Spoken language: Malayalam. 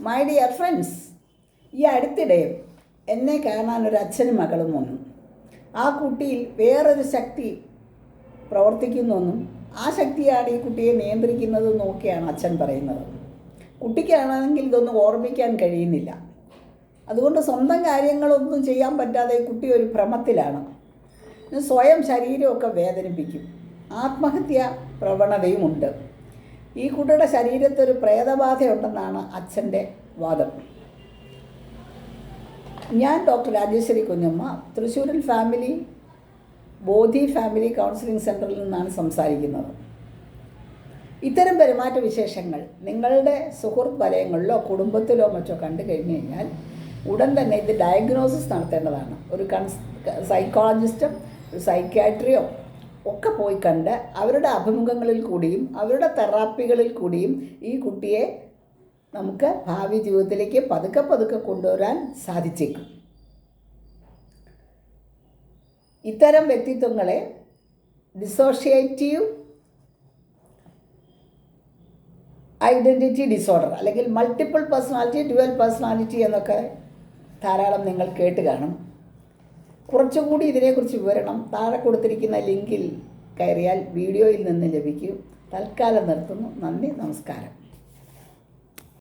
മൈ ഡിയർ ഫ്രണ്ട്സ് ഈ അടുത്തിടെ എന്നെ കാണാൻ ഒരു അച്ഛനും മകളും വന്നു. ആ കുട്ടിയിൽ വേറൊരു ശക്തി പ്രവർത്തിക്കുന്നെന്നും ആ ശക്തിയാണ് ഈ കുട്ടിയെ നിയന്ത്രിക്കുന്നത് നോക്കിയാണ് അച്ഛൻ പറയുന്നത്. കുട്ടിക്കാണെങ്കിൽ ഇതൊന്നും ഓർമ്മിക്കാൻ കഴിയുന്നില്ല. അതുകൊണ്ട് സ്വന്തം കാര്യങ്ങളൊന്നും ചെയ്യാൻ പറ്റാതെ കുട്ടി ഒരു ഭ്രമത്തിലാണ്. സ്വയം ശരീരമൊക്കെ വേദനിപ്പിക്കും. ആത്മഹത്യ പ്രവണതയുമുണ്ട്. ഈ കുട്ടിയുടെ ശരീരത്തിൽ ഒരു പ്രേതബാധയുണ്ടെന്നാണ് അച്ഛന്റെ വാദം. ഞാൻ ഡോക്ടർ രാജേശ്വരി കുഞ്ഞമ്മ തൃശ്ശൂരിൽ ഫാമിലി ബോധി ഫാമിലി കൗൺസിലിംഗ് സെന്ററിൽ നിന്നാണ് സംസാരിക്കുന്നത്. ഇത്തരം പെരുമാറ്റ വിശേഷങ്ങൾ നിങ്ങളുടെ സുഹൃത്ത് വലയങ്ങളിലോ കുടുംബത്തിലോ മറ്റോ കണ്ടു കഴിഞ്ഞു കഴിഞ്ഞാൽ ഉടൻ തന്നെ ഇത് ഡയഗ്നോസിസ് നടത്തേണ്ടതാണ്. ഒരു കൺസ് സൈക്കോളജിസ്റ്റും സൈക്യാട്രിയോ പോയി കണ്ട് അവരുടെ അഭിമുഖങ്ങളിൽ കൂടിയും അവരുടെ തെറാപ്പികളിൽ കൂടിയും ഈ കുട്ടിയെ നമുക്ക് ഭാവി ജീവിതത്തിലേക്ക് പതുക്കെ പതുക്കെ കൊണ്ടുവരാൻ സാധിച്ചേക്കും. ഇത്തരം വ്യക്തിത്വങ്ങളെ ഡിസോഷിയേറ്റീവ് ഐഡന്റിറ്റി ഡിസോർഡർ അല്ലെങ്കിൽ മൾട്ടിപ്പിൾ പേഴ്സണാലിറ്റി ഡ്യുവൽ പേഴ്സണാലിറ്റി എന്നൊക്കെ ധാരാളം നിങ്ങൾ കേട്ട് കാണും. കുറച്ചുകൂടി ഇതിനെക്കുറിച്ച് വിവരണം താഴെ കൊടുത്തിരിക്കുന്ന ലിങ്കിൽ കയറിയാൽ വീഡിയോയിൽ നിന്ന് ലഭിക്കും. തൽക്കാലം നിർത്തുന്നു. നന്ദി നമസ്കാരം.